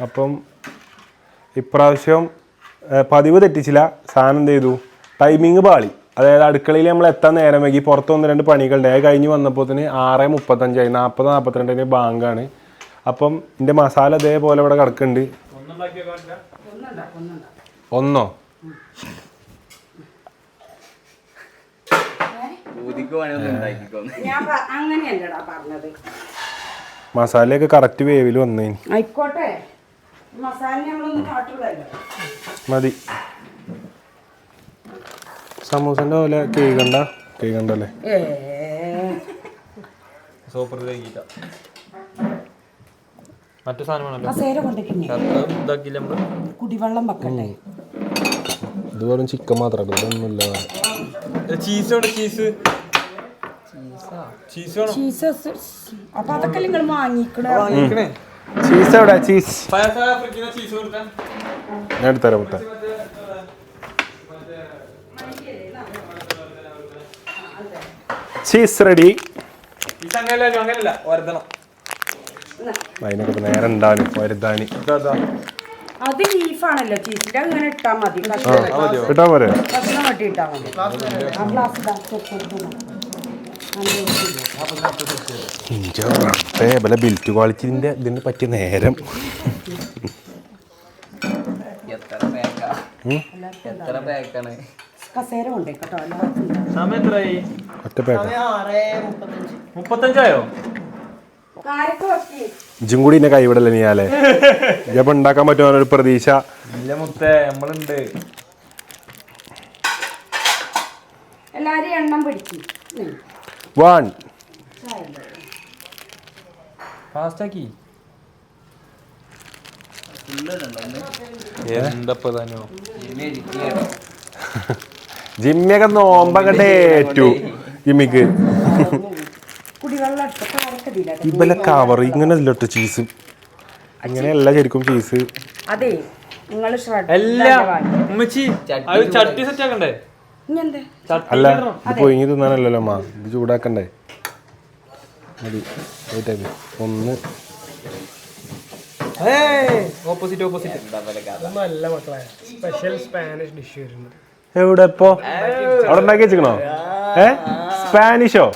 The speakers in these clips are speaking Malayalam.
അപ്പം ഇപ്രാവശ്യം പതിവ് തെറ്റിച്ചില്ല. സാധനം എന്ത് ചെയ്തു? ടൈമിങ് പാളി. അതായത് അടുക്കളയിൽ നമ്മൾ എത്താൻ നേരം വൈകി പുറത്ത് ഒന്ന് രണ്ട് പണികളുണ്ട്. അത് കഴിഞ്ഞ് വന്നപ്പോൾ തന്നെ ആറ് മുപ്പത്തഞ്ചായി. നാൽപ്പത് നാൽപ്പത്തിരണ്ടിന് ബാങ്കാണ്. അപ്പം എന്റെ മസാല ഇതേപോലെ ഇവിടെ കിടക്കുന്നുണ്ട്. ഒന്നോ? മസാലയൊക്കെ കറക്റ്റ് വേവിൽ വന്നേനി. ആയിക്കോട്ടെ. മതി. സമൂസന്റെ പോലെ കേക്ക് കണ്ട കേക്ക് വെക്കണ്ടേ? ചിക്കൻ മാത്രമല്ല ചീസ് ചീസ് നിങ്ങൾ വാങ്ങിക്കണേ? ചീസ് എവിടെ? ചീസ്. ഞാൻ എടുത്തരാം മുട്ട. Cheese ready. അതിനൊക്കെ നേരം ഉണ്ടാവും വരുതാനി അത് ബീഫാണല്ലോ ചീസിന്റെ അങ്ങനെ ഇട്ടാ മതി. കിട്ടാൻ പോരെ കഷ്ണം വെട്ടി ഇട്ടാ മതി. ബല ബിൽറ്റ് ക്വാളിറ്റിന്റെ ഇതിന് പറ്റിയ നേരം. ഇജും കൂടി എന്നെ കൈവിടല്ലേ നീയാലേ ഇപ്പൊ ഉണ്ടാക്കാൻ പറ്റുമോ ഒരു പ്രതീക്ഷ. ഇല്ല മുത്തേ നമ്മളുണ്ട്. എല്ലാരും എണ്ണം പിടിക്കും. ജിമ്മിയൊക്കെ നോമ്പങ്ങട്ട് ഏറ്റു. ജിമ്മിക്ക് ഇവലെ കവർ ഇങ്ങനെ ഇല്ലട്ടോ ചീസ് അങ്ങനെയല്ല ശരിക്കും ചീസ് അതെ നിങ്ങൾ ചട്ടി സെറ്റ് ആക്കണ്ടേ? അല്ല? ഇത് ഇനി തിന്നാനല്ലല്ലോ അമ്മ ഇത് ചൂടാക്കണ്ടേ? മതി. ആക്ക്. ഒന്ന്. ഓപ്പോസിറ്റ് ഓപ്പോസിറ്റ് നല്ല മക്കളെ. സ്പെഷ്യൽ സ്പാനിഷ് ഡിഷ് വരുന്നത്. എവിടെ ഇപ്പോ? അവിടെ ഉണ്ടാക്കി വെച്ചിക്കണോ ഏ? സ്പാനിഷോ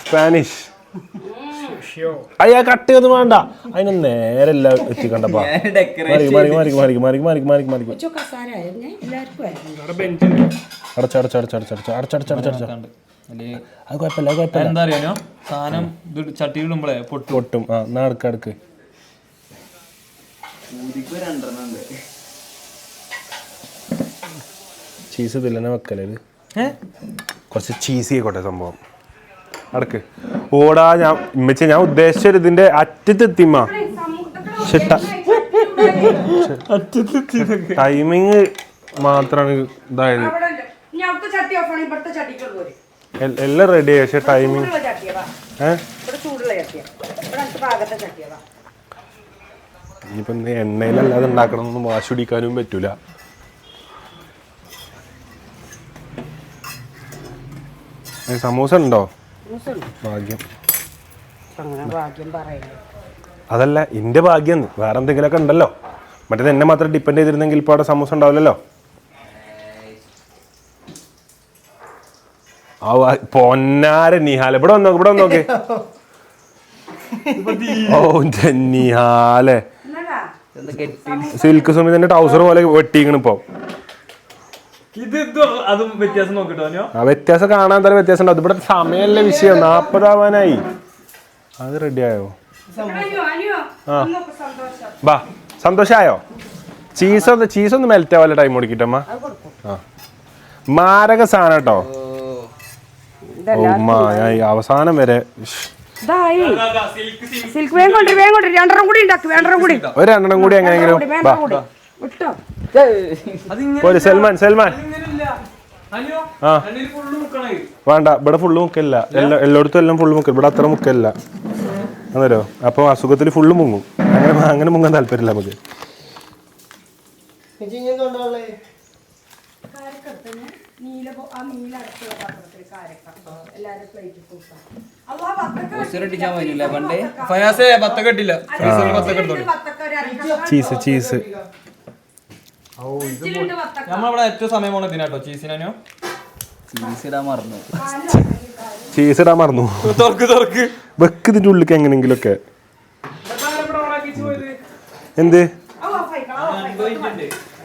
സ്പാനിഷ് അയ്യാ കട്ട് ചെയ്ത് വേണ്ട. അതിന് നേരെ എല്ലാം എത്തിക്കണ്ടപ്പാ. സാധനം പൊട്ടും. പൊട്ടും. ആ ചീസ് ഇതില്ലെന്നെ വെക്കലേ കുറച്ച് ചീസ് ആയിക്കോട്ടെ സംഭവം. അടക്ക് ഓടാ ഞാൻ ഉമ്മച്ചി ഞാൻ ഉദ്ദേശിച്ച ഇതിന്റെ അറ്റത്തെത്തിമ ടൈമിങ് മാത്രാണ് ഇതായത്. എല്ലാം റെഡി ആയി പക്ഷെ ടൈമിങ് ഇനിയിപ്പം എണ്ണയിലല്ലാതെ ഉണ്ടാക്കണമെന്നൊന്നും വാശി പിടിക്കാനും പറ്റൂല. സമൂസ ഉണ്ടോ? ഭാഗ്യം. അങ്ങനെ ഭാഗ്യം പറയല്ലേ? അതല്ല എന്റെ ഭാഗ്യം. വേറെ എന്തെങ്കിലുമൊക്കെ ഉണ്ടല്ലോ. മറ്റേത് എന്നെ മാത്രം ഡിപ്പെൻഡ് ചെയ്തിരുന്നെങ്കിൽ ഇപ്പോൾ അവിടെ സമൂസ ഉണ്ടാവില്ലല്ലോ. ആ പൊന്നാര നിഹാല. ഇവിടെ വന്നോ ഇവിടെ വന്നോക്കെ ഓ നിഹാലെ. സിൽക്ക് സുമിതന്റെ ടൗസർ പോലെ വെട്ടിക്കണ് ഇപ്പൊ. വ്യത്യാസം കാണാൻ തന്നെ വ്യത്യാസം ഉണ്ടാവും ഇവിടെ സമയമല്ലേ വിഷയം. നാപ്പതാവാനായി അത് റെഡിയായോ ആ. ബാ സന്തോഷായോ? ചീസ് ചീസ് ഒന്ന് മെൽറ്റ് ആവാല ടൈം ഓടിക്കിട്ടമ്മ ആ. മാരക സാധനം കേട്ടോ. അവസാനം വരെ ഒരു രണ്ടെണ്ണം കൂടി എങ്ങനെയെങ്കിലും. വേണ്ട ഇവിടെ ഫുള്ള് മുക്കല്ല. എല്ലാ എല്ലായിടത്തും എല്ലാം ഫുള്ള് മുക്കല്ല. ഇവിടെ അത്ര മുക്കല്ല. അന്നേരോ അപ്പൊ അസുഖത്തിൽ ഫുള്ള് മുങ്ങും. അങ്ങനെ അങ്ങനെ മുങ്ങാൻ താല്പര്യമില്ല നമുക്ക്. Cheese cheese. നമ്മളിവിടെ ഏറ്റവും സമയം പോണ ഇതിനാട്ടോ. ചീസിനോ ചീസ് ഇടാൻ മറന്നു. ചീസ് ഇടാൻ മറന്നു. തുറക്ക് തുറക്ക്. വെക്ക് ഇതിന്റെ ഉള്ളിലേക്ക് എങ്ങനെങ്കിലൊക്കെ എന്ത്.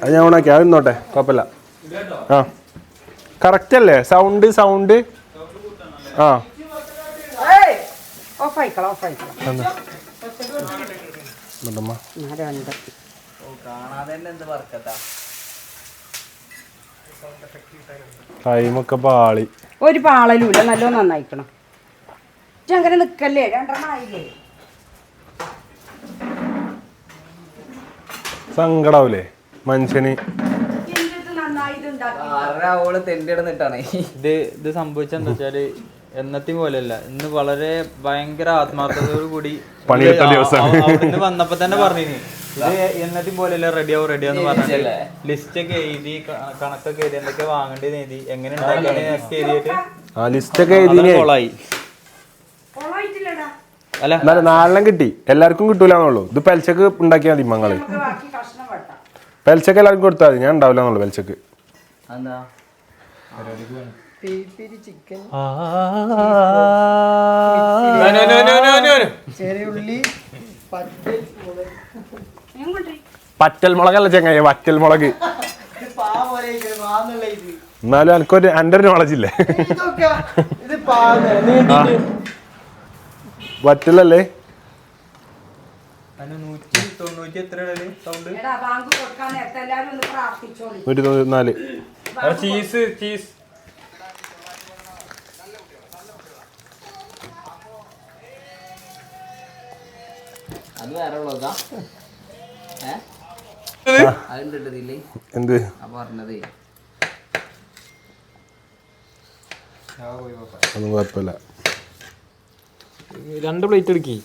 അത് ഞാൻ ഓണാക്കി. അത് നിന്നോട്ടെ കുഴപ്പമില്ല. ആ. കറക്റ്റ് അല്ലേ? സൗണ്ട് സൗണ്ട് ആ. ഏയ്, off ആയിക്കോളാം, off ആയിക്കോളാം. എന്താ എന്നിട്ടമ്മ ആ, രണ്ട്. കാണാതെ തന്നെ എന്ത് വർക്കത്താ? ടൈമൊക്കെ പാളി. ഒരു പാളലുമില്ല നല്ലോ നന്നായിക്കണം. അങ്ങനെ നിക്കല്ലേ? രണ്ടെണ്ണം ആയില്ലേ? സങ്കടാവൂലേ? മനുഷ്യന്. ഇത് ഇത് സംഭവിച്ചെന്താ വെച്ചാൽ എന്നത്തെയും പോലെയല്ല. ഇന്ന് വളരെ ഭയങ്കര ആത്മാർത്ഥതയോട് കൂടി അവിടുന്ന് വന്നപ്പോ തന്നെ പറഞ്ഞിനി. ഇത് പോലെ പോലെയല്ല റെഡി ആവും റെഡി ആവും പറഞ്ഞിട്ട്? ലിസ്റ്റ് ഒക്കെ എഴുതി കണക്കൊക്കെ എഴുതി എന്തൊക്കെ വാങ്ങേണ്ടത് എഴുതി? എങ്ങനെ ഉണ്ടാക്കിയൊക്കെ എഴുതിയിട്ട്? ആ കൊളായി അല്ല. എന്നാലും നാലെണ്ണം കിട്ടി. എല്ലാവർക്കും കിട്ടൂലെന്നുള്ളൂ. ഇത് പെൽച്ചക്ക് ഉണ്ടാക്കിയാൽ മതി മങ്ങൾ. പെൽച്ചക്ക് എല്ലാവർക്കും കൊടുത്താൽ മതി. ഞാൻ ഉണ്ടാവില്ല എന്നുള്ളൂ പെൽച്ചക്ക്. ചെറിയ ഉള്ളി കൊണ്ടുപോയി പറ്റൽ മുളകല്ല ചെങ്ങായി വറ്റൽ മുളക് എന്നാലും എനിക്കൊരു എന്റെ ഒരു നോളജ് ഇല്ലേ. വറ്റലല്ലേ? നൂറ്റി തൊണ്ണൂറ്റിനാല്. Cheese cheese. അത് വേറെ ഉള്ളതാ. എന്ത്? ആ. പറഞ്ഞതേ. ഒന്നും കുഴപ്പമില്ല. രണ്ട് പ്ലേറ്റ് എടുക്കി.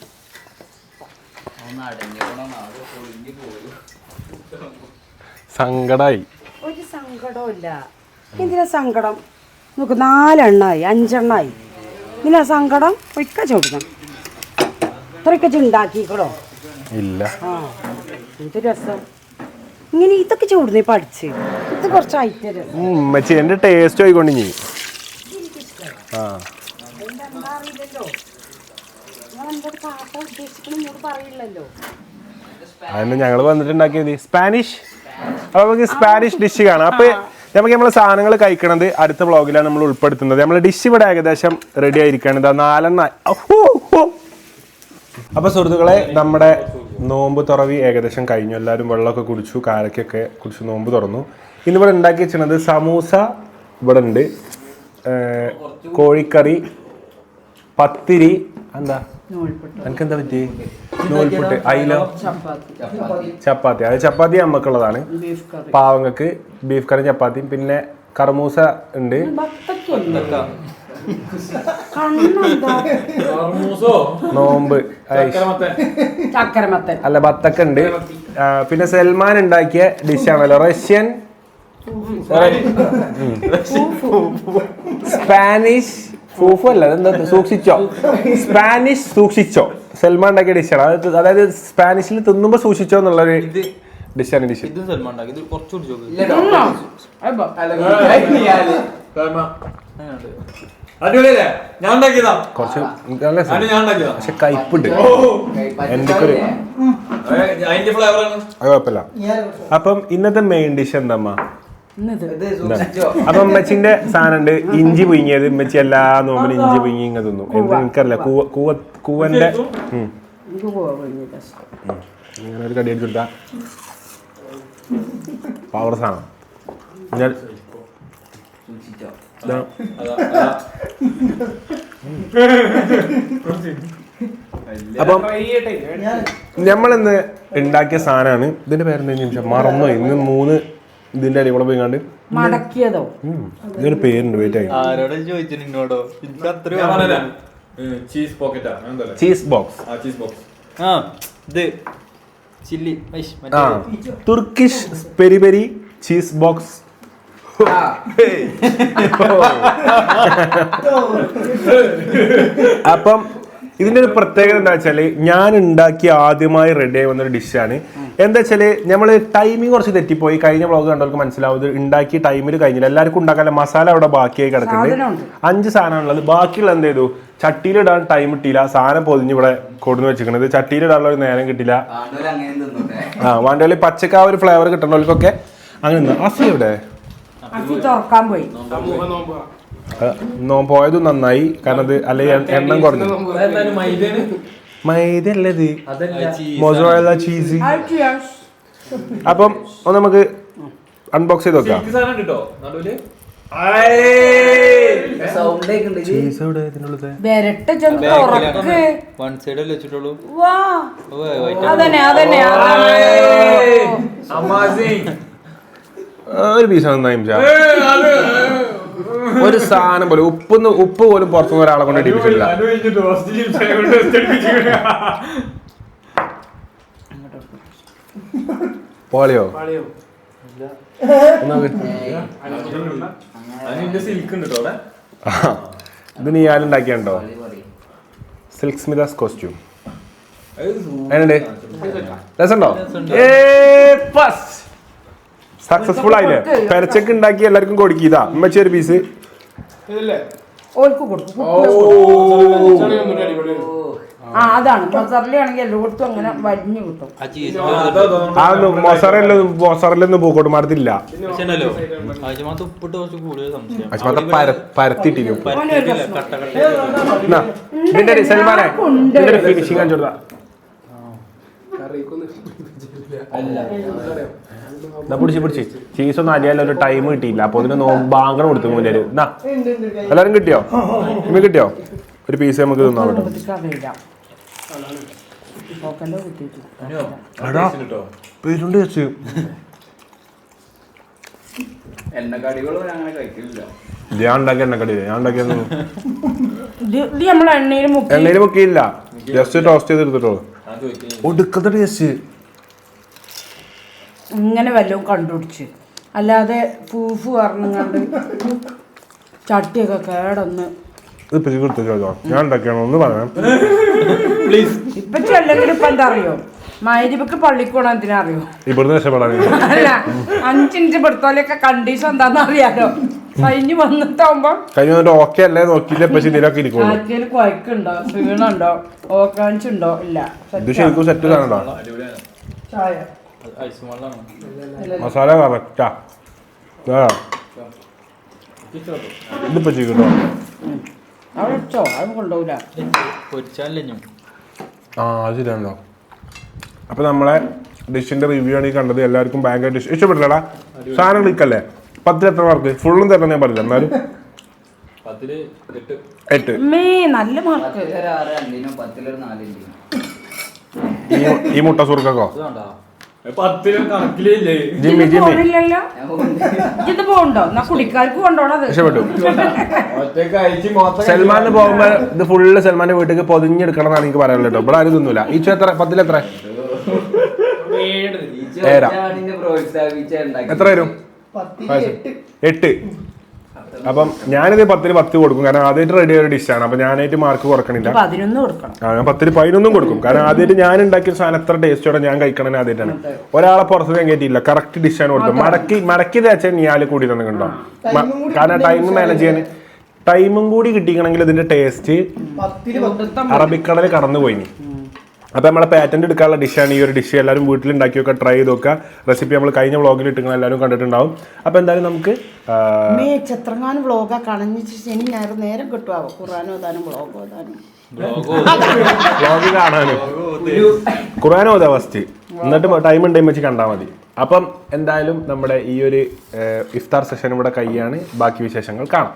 സങ്കടായി. ഒരു സങ്കടവും ഇല്ല. എന്തിനാ സങ്കടം? നമുക്ക് നാലെണ്ണായി അഞ്ചെണ്ണായി. ഇതിനാ സങ്കടം? ഒരിക്ക ചോദിക്കണം ഇത്രയൊക്കെ ഉണ്ടാക്കിക്കണോ ഇല്ല. ആ. എന്ത് രസം. ഇങ്ങനെ ഇതൊക്കെ ചൂടുന്നേ പഠിച്ച്. ഇത് കുറച്ച് ഐറ്റം ഉമ്മച്ചി എന്റെ ടേസ്റ്റ് ആയിക്കൊണ്ട് ഇനി. ആ. അതിന് ഞങ്ങൾ വന്നിട്ടുണ്ടാക്കിയത്. സ്പാനിഷ് അപ്പൊ നമുക്ക് സ്പാനിഷ് ഡിഷ് കാണാം. അപ്പൊ നമുക്ക് നമ്മളെ സാധനങ്ങൾ കഴിക്കണത് അടുത്ത വ്ളോഗിലാണ് നമ്മൾ ഉൾപ്പെടുത്തുന്നത്. നമ്മളെ ഡിഷ് ഇവിടെ ഏകദേശം റെഡി ആയിരിക്കുകയാണ്. ഇതാ നാലെണ്ണ അപ്പോൾ അപ്പൊ സുഹൃത്തുക്കളെ നമ്മുടെ നോമ്പ് തുറവി ഏകദേശം കഴിഞ്ഞു. എല്ലാവരും വെള്ളമൊക്കെ കുടിച്ചു കാരക്കൊക്കെ കുടിച്ചു നോമ്പ് തുറന്നു. ഇന്നിവിടെ ഉണ്ടാക്കി വെച്ചിരുന്നത് സമൂസ ഇവിടെ ഉണ്ട്. കോഴിക്കറി പത്തിരി എന്താ? എനിക്ക് എന്താ പറ്റി നൂൽപുട്ട് അയിലോ ചപ്പാത്തി. അത് ചപ്പാത്തി അമ്മക്കുള്ളതാണ് പാവങ്ങൾക്ക് ബീഫ് കറി ചപ്പാത്തിയും. പിന്നെ കർമൂസ ഉണ്ട്. നോമ്പ്. ചക്കരമത്തൻ. അല്ല ബത്തക്ക ഉണ്ട് പിന്നെ സൽമാൻ ഉണ്ടാക്കിയ ഡിഷാണല്ലോ. റഷ്യൻ സ്പാനിഷ് ഫൂഫു അല്ല അതെന്താ? സൂക്ഷിച്ചോ. സ്പാനിഷ് സൂക്ഷിച്ചോ. സൽമാൻ ഉണ്ടാക്കിയ ഡിഷാണ്. അത് അതായത് സ്പാനിഷിൽ തിന്നുമ്പോ സൂക്ഷിച്ചോ എന്നുള്ളൊരു ഡിഷാണ് ഡിഷ്. ഇത് സൽമാൻ ഉണ്ടാക്കി. ഇത് കുറച്ചുകൂടി അടിപൊളിയല്ലേ? ഞാൻ ഉണ്ടാക്കിയതാ. കുറച്ച് നല്ല രസം. അത് ഞാൻ ഉണ്ടാക്കിയതാ. പക്ഷെ കയ്പുണ്ട് ഒരു അതിന്റെ ഫ്ലേവർ ആണ്. അത് കുഴപ്പമില്ല. അപ്പം ഇന്നത്തെ മെയിൻ ഡിഷ് എന്താ അമ്മ ഇന്നത്. ഇത് സൂക്ഷിച്ചോ. അപ്പൊ ഉമ്മച്ചിന്റെ സാധനം ഉണ്ട് ഇഞ്ചി പുഴുങ്ങിയത്. ഉമ്മച്ചി എല്ലാ നോമ്പിനും ഇഞ്ചി പുഴുങ്ങി ഇങ്ങനെ തിന്നു. എന്ത് എനിക്കറിയില്ല. കൂവ കൂവ കൂവന്റെ ഉം. പോവാ ഇങ്ങനെ ഒരു കടി അടിച്ചിട്ടാ പവർ സാധനം. ഞാൻ. അപ്പം നമ്മളിന്ന് ഉണ്ടാക്കിയ സാധനമാണ് ഇതിന്റെ പേരെന്താ നിമിഷം? മറന്നോ ഇന്ന് മൂന്ന് ഇതിന്റെ അടി കൂടെ പോയിക്കാണ്ട് മടക്കിയതോ? ഇതൊരു പേരുണ്ട് വെയിറ്റ് ആയി. ആരോടെ ചോദിച്ചു നിന്നോടോ ചീസ് പോക്കറ്റാ ചീസ് ബോക്സ് ആ ചീസ് ബോക്സ് ആ ഇത് ചില്ലി ആ Turkish peri peri cheese box അപ്പം ഇതിന്റെ ഒരു പ്രത്യേകത എന്താ വെച്ചാൽ ഞാൻ ഉണ്ടാക്കിയ ആദ്യമായി റെഡി ആയി വന്നൊരു ഡിഷാണ് എന്താ വെച്ചാൽ നമ്മൾ ടൈമിങ് കുറച്ച് തെറ്റിപ്പോയി. കഴിഞ്ഞ വ്ളോഗ് കണ്ടവർക്ക് മനസ്സിലാവും. ഇത് ഉണ്ടാക്കി ടൈമിൽ കഴിഞ്ഞില്ല. എല്ലാവർക്കും ഉണ്ടാക്കാൻ മസാല അവിടെ ബാക്കിയായി കിടക്കുന്നുണ്ട്. സാധനമുണ്ട്. അഞ്ച് സാധനമാണുള്ളത്. ബാക്കിയുള്ള എന്ത് ചെയ്തു? ചട്ടിയിലിടാൻ ടൈം കിട്ടിയില്ല. സാധനം പൊതിഞ്ഞ് ഇവിടെ കൊടുന്ന് വെച്ചിരിക്കണത്. ചട്ടിയിലിടാനുള്ള ഒരു നേരം കിട്ടില്ല ആ വേണ്ടവര് പച്ചക്ക ഒരു ഫ്ലേവർ കിട്ടണവർക്കൊക്കെ അങ്ങനെ നിന്ന് അഫി തുറക്കാൻ പോയി നോ പോയത് നന്നായി. കാരണം അത് അല്ലെങ്കിൽ എണ്ണം കുറഞ്ഞു. മൈദല്ലത് മൊസറല്ല ചീസ്. അപ്പം ഒന്ന് നമുക്ക് അൺബോക്സ് ചെയ്ത് നോക്കാം. ചീസ് എവിടെ ഇതിനുള്ളത്? വരട്ടെ ചെന്ന് തുറക്ക് വൺ സൈഡ് അല്ലേ വെച്ചിട്ടുള്ളൂ? വാ. അതന്നെ അതന്നെ. ആ, ഒരു പീസ് നന്നായി. ഒരു സാധനം പോലെ ഉപ്പ് ഉപ്പ് പോലും പുറത്തുനിന്ന് ഒരാളെ കൊണ്ട് ഇടിപ്പിച്ചിട്ടില്ല. പോളിയോ? ഇത്? സിൽക്ക് ഉണ്ട് കേട്ടോ ആ, ഇത് നീ ആലുണ്ടാക്കിയുണ്ടോ സിൽക്ക് സ്മിതാസ് കോസ്റ്റ്യൂം ഏ രസമുണ്ടോ? സക്സസ്ഫുൾ ആയില്ലേ? പെരച്ചക്ക് ഉണ്ടാക്കി എല്ലാവർക്കും കൊടുക്കിയതാ ഉമ്മച്ചി ഒരു പീസ് ഓൽക്ക് കൊടുക്കും. ആ അതാണ്. മൊസറില ആണെങ്കിൽ എല്ലായിടത്തും അങ്ങനെ വലിഞ്ഞു കിട്ടും. മൊസറല്ല മൊസറല്ലൊന്നും പൂക്കോട്ട് മരത്തില്ല പരത്തിട്ടിരിക്കും. ഇതിന്റെ ഒരു സൽമാനെ ഇതിന്റെ ഒരു ഫിനിഷിംഗ് കാണിച്ചു എന്നാ പിടിച്ച് പിടിച്ച്. ചീസ് ഒന്നും അരിയാലോ ഒരു ടൈം കിട്ടിയില്ല. അപ്പൊ അതിന് ബാങ്കണം കൊടുത്തു മുന്നേ എന്നാ? എല്ലാരും കിട്ടിയോ? ഇമ്മ കിട്ടിയോ? ഒരു പീസ് നമുക്ക് തിന്നാൻ പറ്റും. പേരുണ്ട് ചേച്ചി. ഞാൻ ഉണ്ടാക്കിയ എണ്ണക്കടി ഞാൻ ഉണ്ടാക്കിയൊന്നും എണ്ണയിൽ മുക്കി. എണ്ണയിൽ മുക്കിയില്ല. ജസ്റ്റ് ടോസ്റ്റ് ചെയ്ത് എടുത്തിട്ടുള്ളൂ. ഒടുക്കത്തെ ടേസ്റ്റ് ഇങ്ങനെ വല്ലതും കണ്ടുപിടിച്ച്. അല്ലാതെ ഫൂഫ് പറഞ്ഞങ്ങാണ്ട് ചട്ടിയൊക്കെ കേടൊന്ന് ഇത് ഞാൻ ഉണ്ടാക്കിയാണോ ഒന്ന് പറയാം. ഇപ്പൊ ചെല്ലെങ്കിൽ ഇപ്പൊ എന്താ അറിയോ മൈരിബക്ക് പള്ളിക്കോണം എന്തിനറിയോ? ഇവിടുന്ന് രക്ഷപ്പെടാൻ അല്ല അഞ്ചിഞ്ച് പെടുത്തോലൊക്കെ കണ്ടീഷൻ എന്താന്ന് അറിയാലോ കഴിഞ്ഞ് വന്നിട്ടാവുമ്പോ കഴിഞ്ഞ വന്നിട്ട് ഓക്കെ അല്ലേ നോക്കിയില്ല പക്ഷെ ഇതിലൊക്കെ ഇരിക്കുള്ളൂ. കുഴക്കുണ്ടോ ഓക്കാൻസുണ്ടോ ഇല്ല. ഇത് ശരിക്കും സെറ്റ് ആണല്ലോ ചായ. മസാല കറക്റ്റാ ഇതിപ്പോ ചെയ്യട്ടോ? അവിടെ വെച്ചോ അത് കൊണ്ടുപോകില്ല പൊരിച്ചാലേ ഞാൻ ആ അത് ശരിയാണല്ലോ. അപ്പൊ നമ്മളെ ഡിഷിന്റെ റിവ്യൂ ആണ് ഈ കണ്ടത്. എല്ലാവർക്കും ഭയങ്കര ഡിഷ് ഇഷ്ടപ്പെട്ടില്ലടാ? സാധനം ക്ലിക്കല്ലേ പത്തിൽ എത്ര മാർക്ക് ഫുള്ളും തരണം ഞാൻ പറഞ്ഞില്ല? എന്നാലും. എട്ട്. നല്ല മാർക്ക് ഈ മുട്ട സുർക്കോ ജിമ്മി ഇത് എന്നാ കുടിക്കാർക്ക് കൊണ്ടോണത് സൽമാന് പോകുമ്പോ ഇത് ഫുള്ള് സൽമാന്റെ വീട്ടിലേക്ക് പൊതിഞ്ഞെടുക്കണം എന്നാണ് എനിക്ക് പറയാനുള്ളത് കേട്ടോ. ഇവിടെ ആരും തിന്നൂല. ഈ എത്ര? പത്തിലെത്ര എത്ര? വരും? എട്ട്. അപ്പം ഞാനിത് പത്തിന് പത്ത് കൊടുക്കും. കാരണം ആദ്യമായിട്ട് റെഡി ആയ ഒരു ഡിഷാണ് അപ്പൊ ഞാനായിട്ട് മാർക്ക് കുറക്കണില്ല. ആ ഞാൻ പത്തിന് പതിനൊന്നും കൊടുക്കും. കാരണം ആദ്യമായിട്ട് ഞാൻ ഉണ്ടാക്കിയ സാധനം എത്ര ടേസ്റ്റോടെ ഞാൻ കഴിക്കണേ ആദ്യമായിട്ടാണ് ഒരാളെ പുറത്ത് ഞാൻ കയറ്റിയില്ല കറക്റ്റ് ഡിഷാണ് കൊടുത്തത്. മടക്കി മടക്കി തേച്ചാൽ ഞാൻ കൂടി തന്നിട്ടുണ്ടോ കാരണം ടൈം മാനേജ് ചെയ്യാൻ. ടൈമും കൂടി കിട്ടിക്കണമെങ്കിൽ ഇതിന്റെ ടേസ്റ്റ് അറബിക്കടൽ കടന്നു പോയി അപ്പൊ നമ്മളെ പാറ്റന്റ് എടുക്കാനുള്ള ഡിഷാണ് ഈ ഒരു ഡിഷ് എല്ലാവരും വീട്ടിൽ ഉണ്ടാക്കിയൊക്കെ ട്രൈ ചെയ്ത് നോക്കുക റെസിപ്പി നമ്മൾ കഴിഞ്ഞ വ്ളോഗിൽ ഇട്ടിങ്ങനെ എല്ലാവരും കണ്ടിട്ടുണ്ടാവും. അപ്പോൾ എന്തായാലും നമുക്ക് മേ ചിത്രങ്ങാനും വ്ളോഗാ കണഞ്ഞിട്ട് ശനി ഞായർ നേരം കിട്ടുവാവോ ഖുറാനോ ഓതാനും വ്ളോഗ് ഓതാനും വ്ളോഗ് കാണാനും. ഖുറാൻ ഓതാ ഫസ്റ്റ് എന്നിട്ട് ടൈം ഉണ്ടെങ്കിൽ വെച്ച് കണ്ടാൽ മതി. അപ്പം എന്തായാലും നമ്മുടെ ഈ ഒരു ഇഫ്താർ സെഷൻ ഇവിടെ കൈയാണ് ബാക്കി വിശേഷങ്ങൾ കാണാം.